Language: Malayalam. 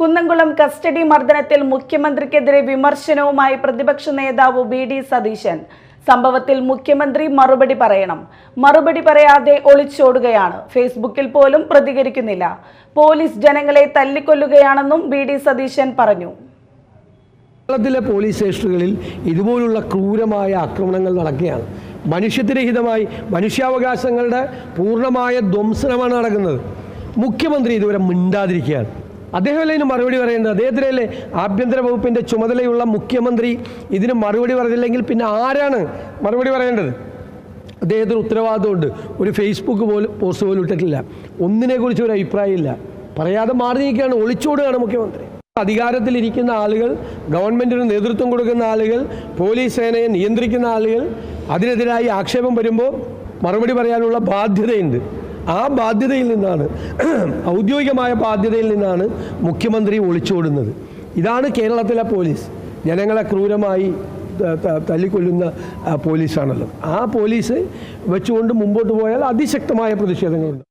കുന്നംകുളം കസ്റ്റഡി മർദ്ദനത്തിൽ മുഖ്യമന്ത്രിക്കെതിരെ വിമർശനവുമായി പ്രതിപക്ഷ നേതാവ് ബി ഡി സതീശൻ. സംഭവത്തിൽ മുഖ്യമന്ത്രി മറുപടി പറയണം. മറുപടി പറയാതെ ഒളിച്ചോടുകയാണ്. ഫേസ്ബുക്കിൽ പോലും പ്രതികരിക്കുന്നില്ല. പോലീസ് ജനങ്ങളെ തല്ലിക്കൊല്ലുകയാണെന്നും ബി ഡി സതീശൻ പറഞ്ഞു. കേരളത്തിലെ പോലീസ് സ്റ്റേഷനുകളിൽ ഇതുപോലുള്ള ക്രൂരമായ ആക്രമണങ്ങൾ നടക്കുകയാണ്. മനുഷ്യത്തിരഹിതമായി മനുഷ്യാവകാശങ്ങളുടെ പൂർണമായ ധ്വംസനമാണ് നടക്കുന്നത്. മുഖ്യമന്ത്രി ഇതുവരെ മിണ്ടാതിരിക്കുകയാണ്. അദ്ദേഹമല്ലേ ഇതിന് മറുപടി പറയേണ്ടത് അദ്ദേഹത്തിനല്ലേ ആഭ്യന്തര വകുപ്പിന്റെ ചുമതലയുള്ള മുഖ്യമന്ത്രി ഇതിന് മറുപടി പറഞ്ഞില്ലെങ്കിൽ പിന്നെ ആരാണ് മറുപടി പറയേണ്ടത്? അദ്ദേഹത്തിന് ഉത്തരവാദിത്തമുണ്ട് ഒരു ഫേസ്ബുക്ക് പോലും പോസ്റ്റ് പോലും ഇട്ടിട്ടില്ല. ഒന്നിനെക്കുറിച്ച് ഒരു അഭിപ്രായമില്ല. പറയാതെ മാറി നിൽക്കുകയാണ്. ഒളിച്ചോടുകയാണ് മുഖ്യമന്ത്രി. അധികാരത്തിലിരിക്കുന്ന ആളുകൾ ഗവൺമെന്റിന് നേതൃത്വം കൊടുക്കുന്ന ആളുകൾ പോലീസ് സേനയെ നിയന്ത്രിക്കുന്ന ആളുകൾ അതിനെതിരായി ആക്ഷേപം വരുമ്പോൾ മറുപടി പറയാനുള്ള ബാധ്യതയുണ്ട്. ആ ബാധ്യതയിൽ നിന്നാണ് ഔദ്യോഗികമായ ബാധ്യതയിൽ നിന്നാണ് മുഖ്യമന്ത്രി ഒളിച്ചോടുന്നത് ഇതാണ് കേരളത്തിലെ പോലീസ്. ജനങ്ങളെ ക്രൂരമായി തല്ലിക്കൊല്ലുന്ന പോലീസാണല്ലോ. ആ പോലീസ് വെച്ചുകൊണ്ട് മുമ്പോട്ട് പോയാൽ അതിശക്തമായ പ്രതിഷേധങ്ങളുണ്ട്.